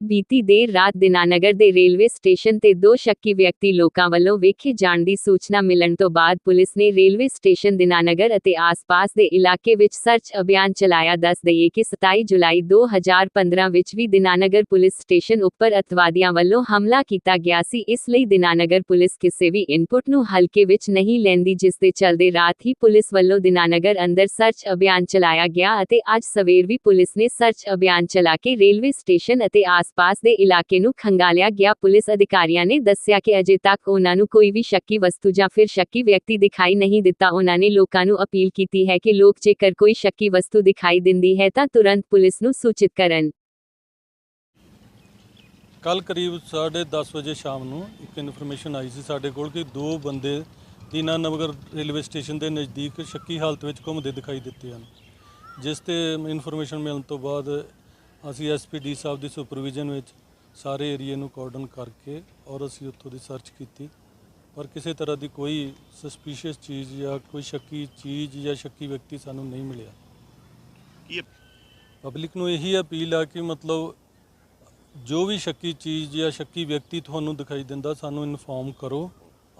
ਬੀਤੀ ਦੇਰ ਰਾਤ ਦਿਨਾਨਗਰ ਦੇ ਰੇਲਵੇ ਸਟੇਸ਼ਨ ਤੇ ਦੋ ਸ਼ੱਕੀ ਵਿਅਕਤੀ ਲੋਕਾਂ ਵੱਲੋਂ ਵੇਖੇ ਜਾਣ ਦੀ ਸੂਚਨਾ ਮਿਲਣ ਤੋਂ ਬਾਅਦ ਪੁਲਿਸ ਨੇ ਰੇਲਵੇ ਸਟੇਸ਼ਨ ਦਿਨਾਨਗਰ ਅਤੇ ਆਸ-ਪਾਸ ਦੇ ਇਲਾਕੇ ਵਿੱਚ ਸਰਚ ਅਭਿਆਨ ਚਲਾਇਆ। ਦੱਸ ਦਈਏ ਕਿ 27 ਜੁਲਾਈ 2015 ਵਿੱਚ ਵੀ ਦਿਨਾਨਗਰ ਪੁਲਿਸ ਸਟੇਸ਼ਨ ਉੱਪਰ ਅਤਵਾਦੀਆਂ ਵੱਲੋਂ ਹਮਲਾ ਕੀਤਾ ਗਿਆ ਸੀ। ਇਸ ਲਈ ਦਿਨਾਨਗਰ ਪੁਲਿਸ ਕਿਸੇ ਵੀ ਇਨਪੁਟ ਨੂੰ ਹਲਕੇ ਵਿੱਚ ਨਹੀਂ ਲੈਂਦੀ, ਜਿਸ ਦੇ ਚੱਲਦੇ ਰਾਤ ਹੀ ਪੁਲਿਸ ਵੱਲੋਂ ਦਿਨਾਨਗਰ ਅੰਦਰ ਸਰਚ ਅਭਿਆਨ ਚਲਾਇਆ ਗਿਆ ਅਤੇ ਅੱਜ ਸਵੇਰ ਵੀ ਪੁਲਿਸ ਨੇ ਸਰਚ ਅਭਿਆਨ ਚਲਾ ਕੇ ਰੇਲਵੇ ਸਟੇਸ਼ਨ ਅਤੇ ਆਸ ਆਸ-ਪਾਸ ਦੇ ਇਲਾਕੇ ਨੂੰ ਖੰਗਾਲਿਆ ਗਿਆ। ਪੁਲਿਸ ਅਧਿਕਾਰੀਆਂ ਨੇ ਦੱਸਿਆ ਕਿ ਅਜੇ ਤੱਕ ਉਹਨਾਂ ਨੂੰ ਕੋਈ ਵੀ ਸ਼ੱਕੀ ਵਸਤੂ ਜਾਂ ਫਿਰ ਸ਼ੱਕੀ ਵਿਅਕਤੀ ਦਿਖਾਈ ਨਹੀਂ ਦਿੱਤਾ। ਉਹਨਾਂ ਨੇ ਲੋਕਾਂ ਨੂੰ ਅਪੀਲ ਕੀਤੀ ਹੈ ਕਿ ਲੋਕ ਜੇਕਰ ਕੋਈ ਸ਼ੱਕੀ ਵਸਤੂ ਦਿਖਾਈ ਦਿੰਦੀ ਹੈ ਤਾਂ ਤੁਰੰਤ ਪੁਲਿਸ ਨੂੰ ਸੂਚਿਤ ਕਰਨ। ਕੱਲ ਕਰੀਬ 10:30 ਵਜੇ ਸ਼ਾਮ ਨੂੰ ਇੱਕ ਇਨਫੋਰਮੇਸ਼ਨ ਆਈ ਸੀ ਸਾਡੇ ਕੋਲ ਕਿ ਦੋ ਬੰਦੇ ਦੀਨਾ ਨਗਰ ਰੇਲਵੇ ਸਟੇਸ਼ਨ ਦੇ ਨਜ਼ਦੀਕ ਸ਼ੱਕੀ ਹਾਲਤ ਵਿੱਚ ਘੁੰਮਦੇ ਦਿਖਾਈ ਦਿੱਤੇ ਹਨ, ਜਿਸ ਤੇ ਇਨਫੋਰਮੇਸ਼ਨ ਮਿਲਣ ਤੋਂ ਬਾਅਦ ਅਸੀਂ ਐਸਪੀਡੀ ਸਾਹਿਬ ਦੀ ਸੁਪਰਵਿਜ਼ਨ ਵਿੱਚ ਸਾਰੇ ਏਰੀਏ ਨੂੰ ਕਾਰਡਨ ਕਰਕੇ ਔਰ ਅਸੀਂ ਉੱਥੋਂ ਦੀ ਸਰਚ ਕੀਤੀ। ਪਰ ਕਿਸੇ ਤਰ੍ਹਾਂ ਦੀ ਕੋਈ ਸਸਪੀਸ਼ੀਅਸ ਚੀਜ਼ ਜਾਂ ਕੋਈ ਸ਼ੱਕੀ ਚੀਜ਼ ਜਾਂ ਸ਼ੱਕੀ ਵਿਅਕਤੀ ਸਾਨੂੰ ਨਹੀਂ ਮਿਲਿਆ। ਕੀ ਪਬਲਿਕ ਨੂੰ ਇਹੀ ਅਪੀਲ ਆ ਕਿ ਮਤਲਬ ਜੋ ਵੀ ਸ਼ੱਕੀ ਚੀਜ਼ ਜਾਂ ਸ਼ੱਕੀ ਵਿਅਕਤੀ ਤੁਹਾਨੂੰ ਦਿਖਾਈ ਦਿੰਦਾ ਸਾਨੂੰ ਇਨਫੋਰਮ ਕਰੋ।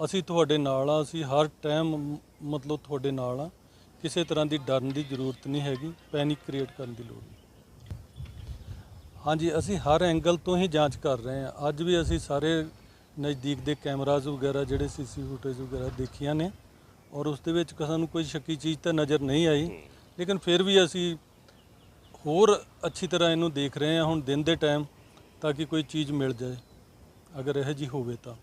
ਅਸੀਂ ਤੁਹਾਡੇ ਨਾਲ ਆ ਅਸੀਂ ਹਰ ਟਾਈਮ ਮਤਲਬ ਤੁਹਾਡੇ ਨਾਲ ਆ। ਕਿਸੇ ਤਰ੍ਹਾਂ ਦੀ ਡਰਨ ਦੀ ਜ਼ਰੂਰਤ ਨਹੀਂ ਹੈਗੀ ਪੈਨਿਕ ਕ੍ਰੀਏਟ ਕਰਨ ਦੀ ਲੋੜ ਨਹੀਂ। ਹਾਂਜੀ, ਅਸੀਂ ਹਰ ਐਂਗਲ ਤੋਂ ਹੀ ਜਾਂਚ ਕਰ ਰਹੇ ਹਾਂ। ਅੱਜ ਵੀ ਅਸੀਂ ਸਾਰੇ ਨਜ਼ਦੀਕ ਦੇ ਕੈਮਰਾਜ਼ ਵਗੈਰਾ, ਜਿਹੜੇ ਸੀਸੀ ਫੁਟੇਜ ਵਗੈਰਾ ਦੇਖੀਆਂ ਨੇ ਔਰ ਉਸ ਦੇ ਵਿੱਚ ਸਾਨੂੰ ਕੋਈ ਸ਼ੱਕੀ ਚੀਜ਼ ਤਾਂ ਨਜ਼ਰ ਨਹੀਂ ਆਈ। ਲੇਕਿਨ ਫਿਰ ਵੀ ਅਸੀਂ ਹੋਰ ਅੱਛੀ ਤਰ੍ਹਾਂ ਇਹਨੂੰ ਦੇਖ ਰਹੇ ਹਾਂ ਹੁਣ ਦਿਨ ਦੇ ਟਾਈਮ ਤਾਂ ਕਿ ਕੋਈ ਚੀਜ਼ ਮਿਲ ਜਾਏ। ਅਗਰ ਇਹ ਜੀ ਹੋਵੇ ਤਾਂ।